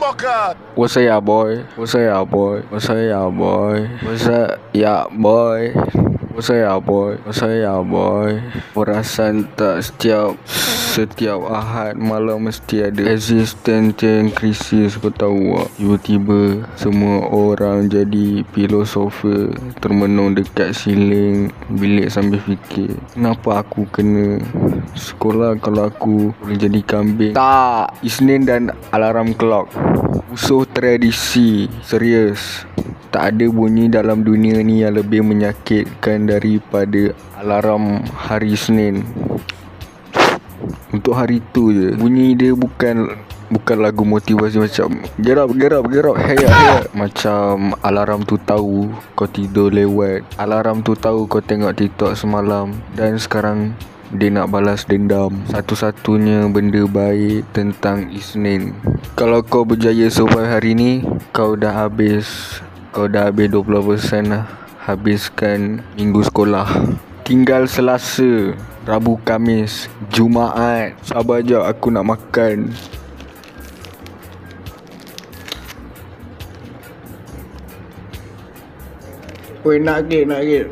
motherfucker. What's up, ya boy? What's up, ya boy? What's up, ya boy? What's up, ya boy? What's up, ya boy? What's up, ya boy? Perasan tak setiap setiap Ahad malam mesti ada existential krisis kau tahu tak? Tiba-tiba semua orang jadi filosofer termenung dekat siling bilik sambil fikir kenapa aku kena sekolah kalau aku boleh jadi kambing? Tak Isnin dan alarm clock. Musuh tradisi Serius. Tak ada bunyi dalam dunia ni yang lebih menyakitkan daripada alarm hari Isnin Untuk hari tu je. Bunyi dia bukan Bukan lagu motivasi macam Get up, get up, get up Hey up, hey. Up Macam alarm tu tahu Kau tidur lewat. Alarm tu tahu kau tengok TikTok semalam. Dan sekarang dia nak balas dendam. Satu-satunya benda baik tentang Isnin. Kalau kau berjaya survive hari ni Kau dah habis Kau dah habis 20% lah. Habiskan minggu sekolah. Tinggal Selasa Rabu Kamis Jumaat Sabar je aku nak makan Weh nak ke nak ke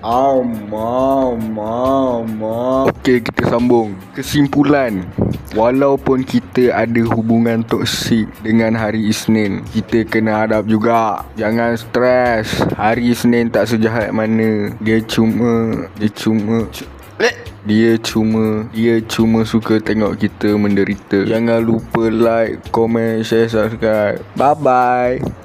Amma, amma, amma. Okey, kita sambung. Kesimpulan. Walaupun kita ada hubungan toksik dengan hari Isnin, kita kena hadap juga. Jangan stres. Hari Isnin tak sejahat mana. Dia cuma, dia cuma dia cuma Dia cuma suka tengok kita menderita. Jangan lupa like, komen, share, subscribe. Bye bye